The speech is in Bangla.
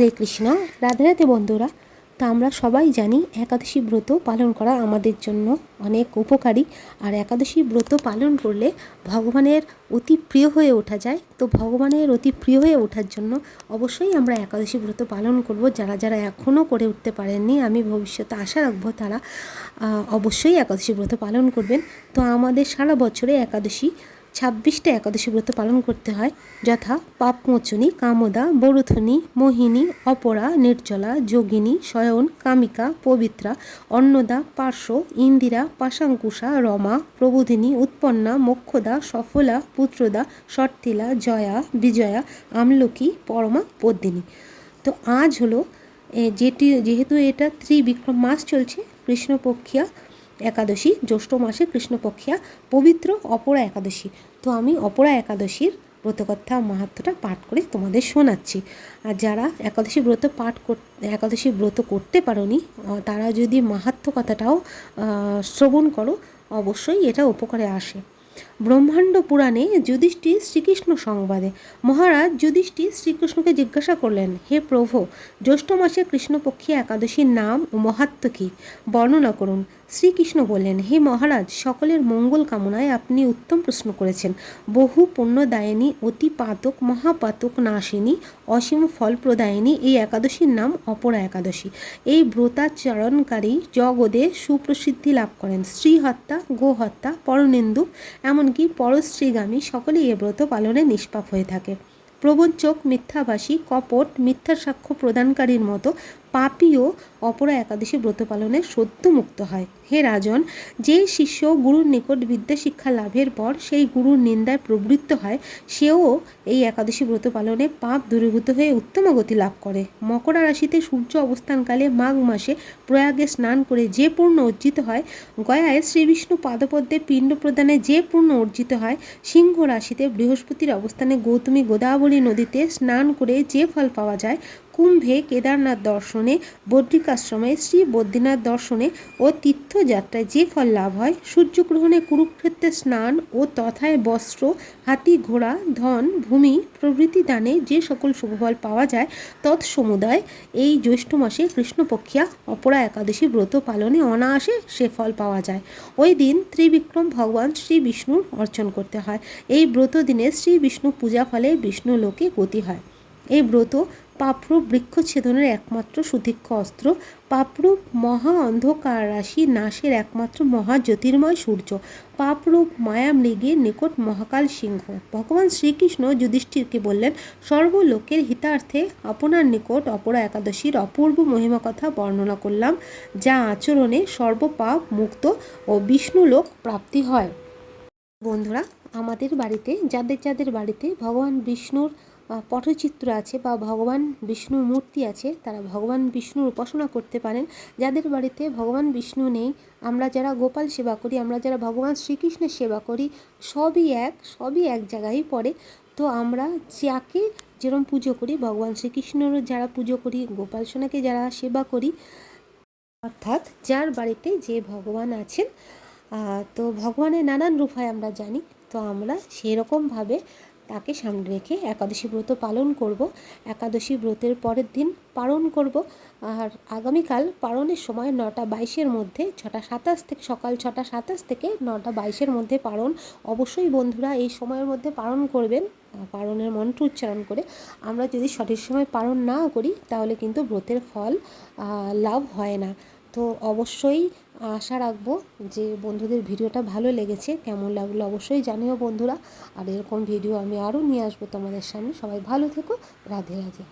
হরে কৃষ্ণ। রাধে রাধে বন্ধুরা, তো আমরা সবাই জানি একাদশী ব্রত পালন করা আমাদের জন্য অনেক উপকারী। আর একাদশী ব্রত পালন করলে ভগবানের অতি প্রিয় হয়ে ওঠা যায়। তো ভগবানের অতি প্রিয় হয়ে ওঠার জন্য অবশ্যই আমরা একাদশী ব্রত পালন করব। যারা যারা এখনও করে উঠতে পারেননি, আমি ভবিষ্যতে আশা রাখব তারা অবশ্যই একাদশী ব্রত পালন করবেন। তো আমাদের সারা বছরে একাদশী ছাব্বিশটা একাদশী ব্রত পালন করতে হয়। যথা পাপমোচনী, কামদা, বরুথনী, মোহিনী, অপরা, নির্জলা, যোগিনী, শয়ন, কামিকা, পবিত্রা, অন্নদা, পার্শ্ব, ইন্দিরা, পাশাঙ্কুশা, রমা, প্রবোধিনী, উৎপন্না, মোক্ষদা, সফলা, পুত্রদা শর্তিলা জয়া, বিজয়া, আমলকি, পরমা, পদ্মিনী। তো আজ হলো যেটি, যেহেতু এটা ত্রিবিক্রম মাস চলছে, কৃষ্ণপক্ষিয়া একাদশী জ্যৈষ্ঠ মাসে কৃষ্ণপক্ষিয়া পবিত্র অপরা একাদশী। তো আমি অপরা একাদশীর ব্রতকথা মাহাত্মটা পাঠ করে তোমাদের শোনাচ্ছি। আর যারা একাদশী ব্রত পাঠ কর একাদশী ব্রত করতে আহ, তারা যদি মাহাত্ম কথাটাও শ্রবণ করো অবশ্যই এটা উপকারে আসে। ব্রহ্মাণ্ড পুরাণে যুধিষ্ঠির শ্রীকৃষ্ণ সংবাদে। মহারাজ যুধিষ্ঠির শ্রীকৃষ্ণকে জিজ্ঞাসা করলেন, হে প্রভু, জ্যৈষ্ঠ মাসে কৃষ্ণপক্ষী একাদশীর নাম ও মাহাত্ম কী? বর্ণনা করুন। শ্রীকৃষ্ণ বললেন, হে মহারাজ, সকলের মঙ্গল কামনায় আপনি উত্তম প্রশ্ন করেছেন। বহু পুণ্যদায়িনী, অতি পাতক, মহাপাতক, নাশিনী, অসীম ফলপ্রদায়িনী এই একাদশীর নাম অপরা একাদশী। এই ব্রতাচরণকারী জগদে সুপ্রসিদ্ধি লাভ করেন। স্ত্রী হত্যা গোহত্যা, পরনিন্দুক এমনকি পরশ্রীগামী সকলেই এ ব্রত পালনে নিষ্পাপ হয়ে থাকে। প্রবঞ্চক মিথ্যাভাষী কপট মিথ্যা সাক্ষ্য প্রদানকারীর মতো পাপীও অপরা একাদশী ব্রত পালনে সদ্য মুক্ত হয়। হে রাজন, যে শিষ্য গুরুর নিকট বিদ্যা শিক্ষা লাভের পর সেই গুরুর নিন্দায় প্রবৃত্ত হয়, সেও এই একাদশী ব্রত পালনে পাপ দূরীভূত হয়ে উত্তম গতি লাভ করে। মকরা রাশিতে সূর্য অবস্থানকালে মাঘ মাসে প্রয়াগে স্নান করে যে পূর্ণ অর্জিত হয়, গয়ায় শ্রীবিষ্ণু পাদপদ্মে পিণ্ড প্রদানে যে পূর্ণ অর্জিত হয়, সিংহ রাশিতে বৃহস্পতির অবস্থানে গৌতমী গোদাবরী নদীতে স্নান করে যে ফল পাওয়া যায় কুম্ভে কেদারনাথ দর্শনে, বদ্রিকাশ্রমে, শ্রী বদ্রীনাথ দর্শনে ও তীর্থযাত্রায় যে ফল লাভ হয়, সূর্যগ্রহণে কুরুক্ষেত্রে স্নান ও তথায় বস্ত্র, হাতি ঘোড়া, ধন, ভূমি, প্রভৃতি দানে যে সকল শুভফল পাওয়া যায় তৎসমুদায় এই জ্যৈষ্ঠ মাসে কৃষ্ণপক্ষিয়া, অপরা একাদশী ব্রত পালনে অনায়াসে সে ফল পাওয়া যায়। ওই দিন ত্রিবিক্রম ভগবান শ্রী বিষ্ণুর অর্চন করতে হয়। এই ব্রত দিনে শ্রী বিষ্ণু পূজা ফলে বিষ্ণু লোকে গতি হয়। এই ব্রত পাপরূপ বৃক্ষচ্ছেদনের একমাত্র সুতীক্ষ অস্ত্র, পাপরূপ মহা অন্ধকার রাশি নাশের একমাত্র মহা জ্যোতির্ময় সূর্য, পাপরূপ মায়া মৃগের নিকট মহাকাল সিংহ। ভগবান শ্রীকৃষ্ণ যুধিষ্ঠিরকে বললেন, সর্বলোকের হিতার্থে আপনার নিকট অপরা একাদশীর অপূর্ব মহিমা কথা বর্ণনা করলাম, যা আচরণে সর্বপাপ মুক্ত ও বিষ্ণুলোক প্রাপ্তি হয়। বন্ধুরা, আমাদের বাড়িতে, যাদের যাদের বাড়িতে ভগবান বিষ্ণুর পটচিত্র আছে বা ভগবান বিষ্ণুর মূর্তি আছে, তারা ভগবান বিষ্ণুর উপাসনা করতে পারেন। যাদের বাড়িতে ভগবান বিষ্ণু নেই, আমরা যারা গোপাল সেবা করি, আমরা যারা ভগবান শ্রীকৃষ্ণের সেবা করি, সবই এক সবই এক জায়গায় পড়ে। তো আমরা যাকে যেরকম পুজো করি, ভগবান শ্রীকৃষ্ণেরও যারা পুজো করি, গোপাল সোনাকে যারা সেবা করি, অর্থাৎ যার বাড়িতে যে ভগবান আছেন তো ভগবানের নানান রূপ হয় আমরা জানি। তো আমরা সেরকমভাবে তাকে সামনে রেখে একাদশী ব্রত পালন করব। একাদশী ব্রতের পরের দিন পালন করব। আর আগামীকাল পালনের সময় নটা বাইশের মধ্যে, ছটা সাতাশ থেকে, সকাল ছটা সাতাশ থেকে নটা বাইশের মধ্যে পালন। অবশ্যই বন্ধুরা এই সময়ের মধ্যে পালন করবেন। পালনের মন্ত্র উচ্চারণ করে আমরা যদি সঠিক সময় পালন না করি, তাহলে কিন্তু ব্রতের ফল লাভ হয় না। তো অবশ্যই আশা রাখব যে বন্ধুদের ভিডিওটা ভালো লেগেছে, কেমন লাগল অবশ্যই জানিও বন্ধুরা। আর এরকম ভিডিও আমি আরও নিয়ে আসব তোমাদের সামনে। সবাই ভালো থেকো, রাধে রাধে।